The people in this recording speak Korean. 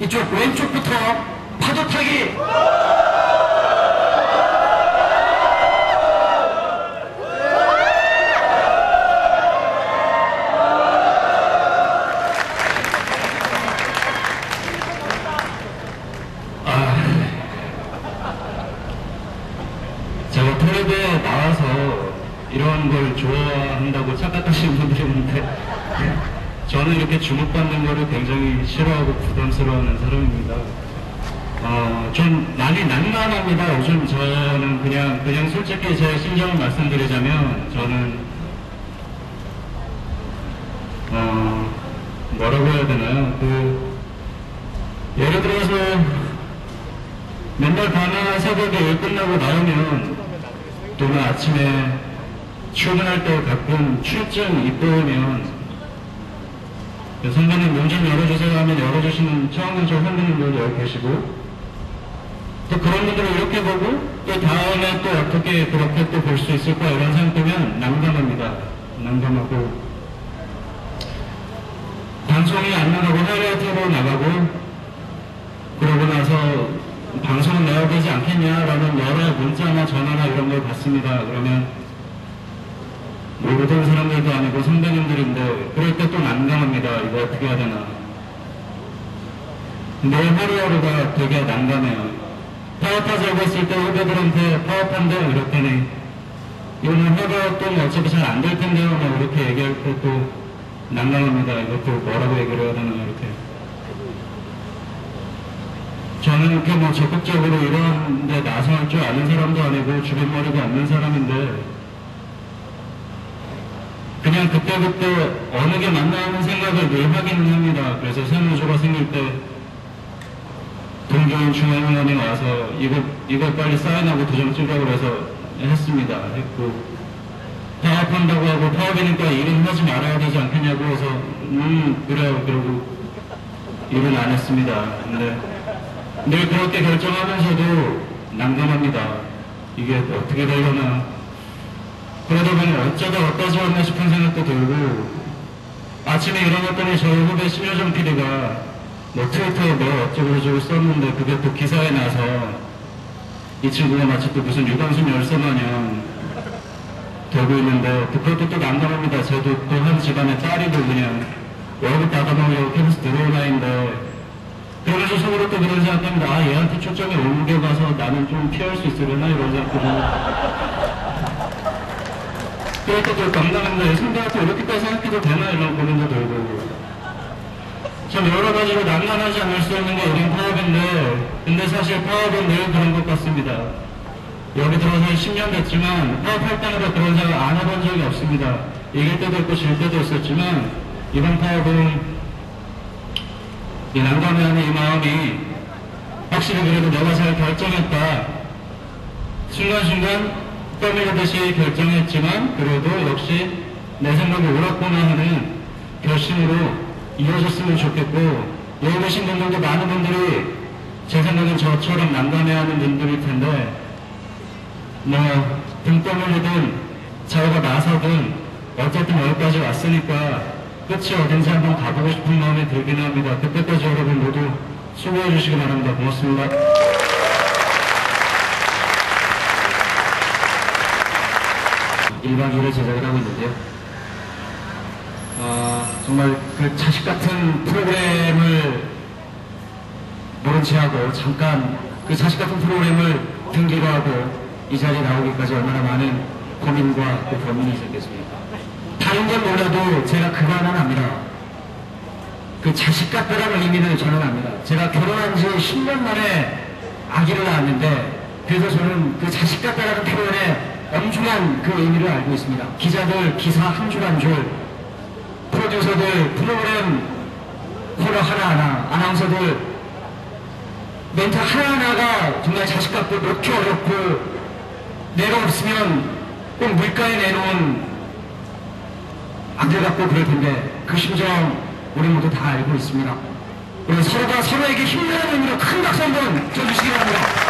이쪽 왼쪽부터 파도 타기. 제가 텔레비에 나와서 이런 걸 좋아한다고 착각하시는 분들이 있는데 저는 이렇게 주목받는 거를 굉장히 싫어하고 부담스러워하는 사람입니다. 어, 좀 많이 난감합니다. 요즘 저는 그냥 그냥 솔직히 제 심정을 말씀드리자면 저는 어, 뭐라고 해야 되나요? 그 예를 들어서 맨날 밤에 새벽에 일 끝나고 나오면 또는 아침에 출근할 때 가끔 출증 입고오면 선배님 문좀 열어주세요 하면 열어주시는 흔드는 분이 여기 계시고 또 그런 분들을 이렇게 보고 또 다음에 또 어떻게 그렇게 또 볼 수 있을까 이런 생각하면 난감합니다. 난감하고 방송이 안 나가고 하이라이트로 나가고 그러고 나서 방송은 내야 되지 않겠냐라는 여러 문자나 전화나 이런 걸 받습니다. 그러면 모르던 사람들도 아니고 선배님들인데 그럴 때 또 난감합니다. 이거 어떻게 해야 되나. 내 하루하루가 되게 난감해요. 파업하자고 했을 때 후배들한테 파업한대요. 이랬더니 이거는 협업도 어차피 잘 안 될 텐데요. 뭐 이렇게 얘기할 때 또 난감합니다. 이것도 뭐라고 얘기를 해야 되나 이렇게. 저는 이렇게 뭐 적극적으로 이런 데 나설 줄 아는 사람도 아니고 주변 머리가 없는 사람인데 그냥 그때그때 어느 게 맞나 하는 생각을 늘 하기는 합니다. 그래서 세무조가 생길 때 동교인 중앙위원회 와서 이거, 이거 빨리 사인하고 도장 찍으라고 해서 했습니다. 했고 파업한다고 하고 파업이니까 일은 하지 말아야 되지 않겠냐고 해서 음 그래요 그러고 일은 안 했습니다. 근데 늘 그렇게 결정하면서도 난감합니다. 이게 어떻게 되려나. 그러다 보니 어쩌다 어디까지 왔나 싶은 생각도 들고, 아침에 일어났더니 저희 후배 심효정 PD가 뭐 트위터에 뭐 어쩌고 저쩌고 썼는데 그게 또 기사에 나서 이 친구가 마치 또 무슨 유관순 열쇠 마냥 되고 있는데 그것도 또 난감합니다. 저도 또 한 집안의 딸이고 그냥 월급 받아먹으려고 캠퍼스 들어온 아이인데 그러면서 속으로 또 그런 생각합니다. 아, 얘한테 초점이 옮겨가서 나는 좀 피할 수 있으려나? 이런 생각도 때또 감당합니다. 선배한테 이렇게까지 생각해도 되나? 이런 고민도 들고. 참 여러 가지로 난감하지 않을 수 없는 게 우린 파업인데, 근데 사실 파업은 늘 그런 것 같습니다. 여기 들어서 10년 됐지만, 파업할 때마다 그런 생각 안 해본 적이 없습니다. 이길 때도 있고 질 때도 있었지만, 이번 파업은 이 난감해하는 이 마음이 확실히 그래도 내가 잘 결정했다. 순간순간 떠밀듯이 결정했지만 그래도 역시 내 생각이 옳았구나 하는 결심으로 이어졌으면 좋겠고 여기 계신 분들도 많은 분들이 제 생각엔 저처럼 난감해하는 분들일 텐데 뭐 등 떠밀리든 저가 나서든 어쨌든 여기까지 왔으니까 끝이 어딘지 한번 가보고 싶은 마음이 들긴 합니다. 그때까지 여러분 모두 수고해 주시기 바랍니다. 고맙습니다. 일방주를 제작을 하고 있는데요. 어, 정말 그 자식 같은 프로그램을 모른 채 하고 잠깐 그 자식 같은 프로그램을 등기로 하고 이 자리에 나오기까지 얼마나 많은 고민과 그 고민이 있었겠습니까? 다른 건 몰라도 제가 그거 하나는 압니다. 그 자식 같다라는 의미는 저는 압니다. 제가 결혼한 지 10년 만에 아기를 낳았는데 그래서 저는 그 자식 같다라는 표현에 엄중한 그 의미를 알고 있습니다. 기자들 기사 한 줄 한 줄, 프로듀서들 프로그램 코너 하나하나, 아나운서들 멘트 하나하나가 정말 자식 같고 놓기 어렵고 내가 없으면 꼭 물가에 내놓은 안될 같고 그럴 텐데 그 심정 우리 모두 다 알고 있습니다. 우리 서로가 서로에게 힘내는 의미로 큰 박수 한번 쳐주시기 바랍니다.